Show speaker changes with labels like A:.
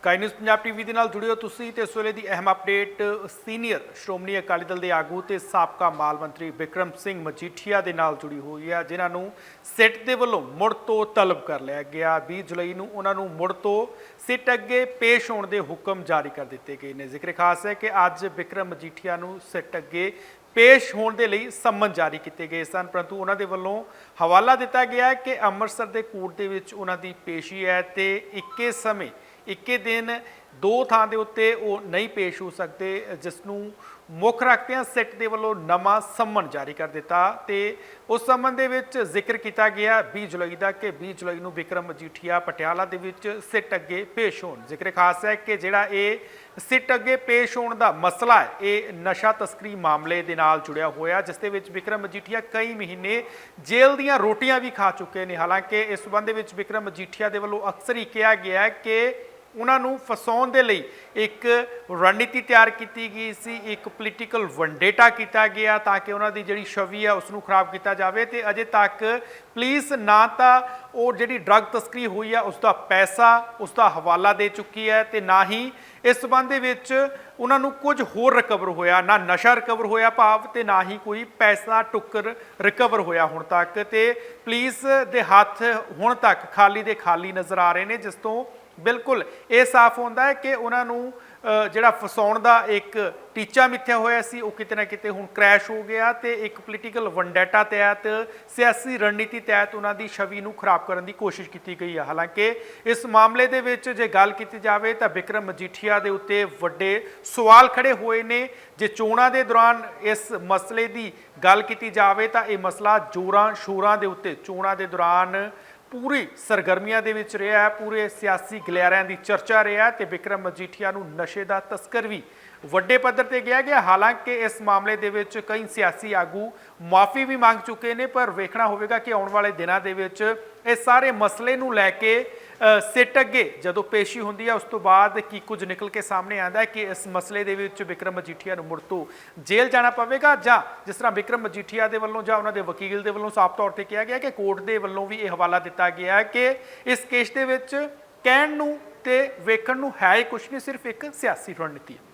A: Sky news Punjab TV ਦੇ ਨਾਲ ਜੁੜਿਓ ਤੁਸੀਂ ਤੇ ਇਸ ਵੇਲੇ ਦੀ ਅਹਿਮ ਅਪਡੇਟ ਸੀਨੀਅਰ ਸ਼੍ਰੋਮਣੀ ਅਕਾਲੀ ਦਲ ਦੇ ਆਗੂ ਤੇ ਸਾਬਕਾ ਮਾਲ ਮੰਤਰੀ ਵਿਕਰਮ ਸਿੰਘ ਮਜੀਠੀਆ ਦੇ ਨਾਲ ਜੁੜੀ ਹੋਈ ਹੈ, ਜਿਨ੍ਹਾਂ ਨੂੰ ਸਿੱਟ ਦੇ ਵੱਲੋਂ ਮੁੜ ਤੋਂ ਤਲਬ ਕਰ ਲਿਆ ਗਿਆ। 20 ਜੁਲਾਈ ਨੂੰ ਉਹਨਾਂ ਨੂੰ ਮੁੜ ਤੋਂ ਸਿੱਟ ਅੱਗੇ ਪੇਸ਼ ਹੋਣ ਦੇ ਹੁਕਮ ਜਾਰੀ ਕਰ ਦਿੱਤੇ ਗਏ ਨੇ। ਜ਼ਿਕਰ ਖਾਸ ਹੈ ਕਿ ਅੱਜ ਵਿਕਰਮ ਮਜੀਠੀਆ ਨੂੰ ਸਿੱਟ ਅੱਗੇ ਪੇਸ਼ ਹੋਣ ਦੇ ਲਈ ਸੰਮਨ ਜਾਰੀ ਕੀਤੇ ਗਏ ਸਨ, ਪਰੰਤੂ ਉਹਨਾਂ ਦੇ ਵੱਲੋਂ ਹਵਾਲਾ ਦਿੱਤਾ ਗਿਆ ਕਿ ਅੰਮ੍ਰਿਤਸਰ ਦੇ ਕੋਰਟ ਦੇ ਵਿੱਚ ਉਹਨਾਂ ਦੀ ਪੇਸ਼ੀ ਹੈ ਤੇ ਇੱਕੇ ਸਮੇਂ ਇੱਕੇ ਦਿਨ ਦੋ ਥਾਂ ਦੇ ਉੱਤੇ ਉਹ ਨਹੀਂ ਪੇਸ਼ ਹੋ ਸਕਦੇ ਜਿਸ ਨੂੰ ਮੁੱਖ ਰੱਖਦਿਆਂ ਸਿੱਟ ਦੇ ਵੱਲੋਂ ਨਵਾਂ ਸੰਮਨ ਜਾਰੀ ਕਰ ਦਿੱਤਾ ਤੇ ਉਸ ਸੰਮਨ ਦੇ ਵਿੱਚ ਜ਼ਿਕਰ ਕੀਤਾ ਗਿਆ 20 ਜੁਲਾਈ ਦਾ ਕਿ 20 ਜੁਲਾਈ ਨੂੰ ਵਿਕਰਮ ਮਜੀਠੀਆ ਪਟਿਆਲਾ ਦੇ ਵਿੱਚ ਸਿੱਟ ਅੱਗੇ ਪੇਸ਼ ਹੋਣ। ਜ਼ਿਕਰ ਖਾਸ ਹੈ ਕਿ ਜਿਹੜਾ ਇਹ ਸਿੱਟ ਅੱਗੇ ਪੇਸ਼ ਹੋਣ ਦਾ ਮਸਲਾ ਹੈ, ਇਹ ਨਸ਼ਾ ਤਸਕਰੀ ਮਾਮਲੇ ਦੇ ਨਾਲ ਜੁੜਿਆ ਹੋਇਆ, ਜਿਸ ਦੇ ਵਿੱਚ ਵਿਕਰਮ ਮਜੀਠੀਆ ਕਈ ਮਹੀਨੇ ਜੇਲ੍ਹ ਦੀਆਂ ਰੋਟੀਆਂ ਵੀ ਖਾ ਚੁੱਕੇ ਨੇ। ਹਾਲਾਂਕਿ ਇਸ ਸਬੰਧ ਦੇ ਵਿੱਚ ਵਿਕਰਮ ਮਜੀਠੀਆ ਦੇ ਵੱਲੋਂ ਅਕਸਰ ਹੀ ਕਿਹਾ ਗਿਆ ਕਿ ਉਹਨਾਂ ਨੂੰ ਫਸਾਉਣ ਦੇ ਲਈ ਇੱਕ ਰਣਨੀਤੀ ਤਿਆਰ ਕੀਤੀ ਗਈ ਸੀ, ਇੱਕ ਪੋਲੀਟੀਕਲ ਵੰਡੇਟਾ ਕੀਤਾ ਗਿਆ ਤਾਂ ਕਿ ਉਹਨਾਂ ਦੀ ਜਿਹੜੀ ਛਵੀ ਹੈ ਉਸ ਨੂੰ ਖਰਾਬ ਕੀਤਾ ਜਾਵੇ ਤੇ ਅਜੇ ਤੱਕ ਪੁਲਿਸ ਨਾ ਤਾਂ ਉਹ ਜਿਹੜੀ ਡਰੱਗ ਤਸਕਰੀ ਹੋਈ ਹੈ ਉਸ ਦਾ ਪੈਸਾ ਉਸ ਦਾ ਹਵਾਲਾ ਦੇ ਚੁੱਕੀ ਹੈ ਤੇ ਨਾ ਹੀ ਇਸ ਸਬੰਧ ਦੇ ਵਿੱਚ ਉਹਨਾਂ ਨੂੰ ਕੁਝ ਹੋਰ ਰਿਕਵਰ ਹੋਇਆ, ਨਾ ਨਸ਼ਾ ਰਿਕਵਰ ਹੋਇਆ ਭਾਵ ਤੇ ਨਾ ਹੀ ਕੋਈ ਪੈਸਾ, ਟੁੱਕਰ ਰਿਕਵਰ ਹੋਇਆ ਹੁਣ ਤੱਕ ਤੇ ਪੁਲਿਸ ਦੇ ਹੱਥ ਹੁਣ ਤੱਕ ਖਾਲੀ ਦੇ ਖਾਲੀ ਨਜ਼ਰ ਆ ਰਹੇ ਨੇ, ਜਿਸ ਤੋਂ ਬਿਲਕੁਲ, ਇਹ ਸਾਫ਼ ਹੁੰਦਾ ਹੈ ਕਿ ਉਹਨਾਂ ਨੂੰ ਜਿਹੜਾ ਫਸਾਉਣ ਦਾ ਇੱਕ ਟੀਚਾ ਮਿੱਥਿਆ ਹੋਇਆ ਸੀ, ਉਹ ਕਿਤੇ ਨਾ ਕਿਤੇ ਹੁਣ ਕ੍ਰੈਸ਼ ਹੋ ਗਿਆ ਤੇ ਇੱਕ ਪੋਲੀਟੀਕਲ ਵੰਡੈਟਾ ਤਹਿਤ, ਸਿਆਸੀ ਰਣਨੀਤੀ ਤਹਿਤ ਉਹਨਾਂ ਦੀ ਛਵੀ ਨੂੰ ਖਰਾਬ ਕਰਨ ਦੀ ਕੋਸ਼ਿਸ਼ ਕੀਤੀ ਗਈ ਹੈ ਹਾਲਾਂਕਿ ਇਸ ਮਾਮਲੇ ਦੇ ਵਿੱਚ ਜੇ ਗੱਲ ਕੀਤੀ ਜਾਵੇ ਤਾਂ ਵਿਕਰਮ ਮਜੀਠੀਆ ਦੇ ਉੱਤੇ ਵੱਡੇ ਸਵਾਲ ਖੜੇ ਹੋਏ ਨੇ। ਜੇ ਚੋਣਾਂ ਦੇ ਦੌਰਾਨ ਇਸ ਮਸਲੇ ਦੀ ਗੱਲ ਕੀਤੀ ਜਾਵੇ ਤਾਂ ਇਹ ਮਸਲਾ ਜੋਰਾਂ ਸ਼ੋਰਾਂ ਦੇ ਉੱਤੇ, ਚੋਣਾਂ ਦੇ ਦੌਰਾਨ ਪੂਰੀ ਸਰਗਰਮੀਆਂ ਦੇ ਵਿੱਚ ਰਿਹਾ ਹੈ, ਪੂਰੇ ਸਿਆਸੀ ਗਲਿਆਰਿਆਂ ਦੀ ਚਰਚਾ ਰਿਹਾ ਹੈ ਤੇ ਵਿਕਰਮ ਮਜੀਠੀਆ ਨੂੰ ਨਸ਼ੇ ਦਾ ਤਸਕਰ ਵੀ ਵੱਡੇ ਪੱਧਰ ਤੇ ਗਿਆ ਗਿਆ। ਹਾਲਾਂਕਿ ਇਸ ਮਾਮਲੇ ਦੇ ਵਿੱਚ ਕਈ ਸਿਆਸੀ ਆਗੂ ਮਾਫੀ ਵੀ ਮੰਗ ਚੁੱਕੇ ਨੇ, ਪਰ ਵੇਖਣਾ ਹੋਵੇਗਾ ਕਿ ਆਉਣ ਵਾਲੇ ਦਿਨਾਂ ਦੇ ਵਿੱਚ ਇਹ ਸਾਰੇ ਮਸਲੇ ਨੂੰ ਲੈ ਕੇ ਸਿੱਟ ਅੱਗੇ। ਜਦੋਂ ਪੇਸ਼ੀ ਹੁੰਦੀ ਹੈ ਉਸ ਤੋਂ ਬਾਅਦ ਕੀ ਕੁਝ ਨਿਕਲ ਕੇ ਸਾਹਮਣੇ ਆਉਂਦਾ ਹੈ ਕਿ ਇਸ ਮਸਲੇ ਦੇ ਵਿੱਚ ਵਿਕਰਮ ਮਜੀਠੀਆ ਨੂੰ ਮੁੜ ਤੋਂ ਜੇਲ੍ਹ ਜਾਣਾ ਪਵੇਗਾ ਜਾਂ ਜਿਸ ਤਰ੍ਹਾਂ ਵਿਕਰਮ ਮਜੀਠੀਆ ਦੇ ਵੱਲੋਂ ਜਾਂ ਉਹਨਾਂ ਦੇ ਵਕੀਲ ਦੇ ਵੱਲੋਂ ਸਾਫ਼ ਤੌਰ ਤੇ ਕਿਹਾ ਗਿਆ ਕਿ ਕੋਰਟ ਦੇ ਵੱਲੋਂ ਵੀ ਇਹ ਹਵਾਲਾ ਦਿੱਤਾ ਗਿਆ ਹੈ ਕਿ ਇਸ ਕੇਸ ਦੇ ਵਿੱਚ ਕਹਿਣ ਨੂੰ ਤੇ ਵੇਖਣ ਨੂੰ ਹੈ ਹੀ ਕੁਝ ਨਹੀਂ, ਸਿਰਫ ਇੱਕ ਸਿਆਸੀ ਰਣਨੀਤੀ ਹੈ।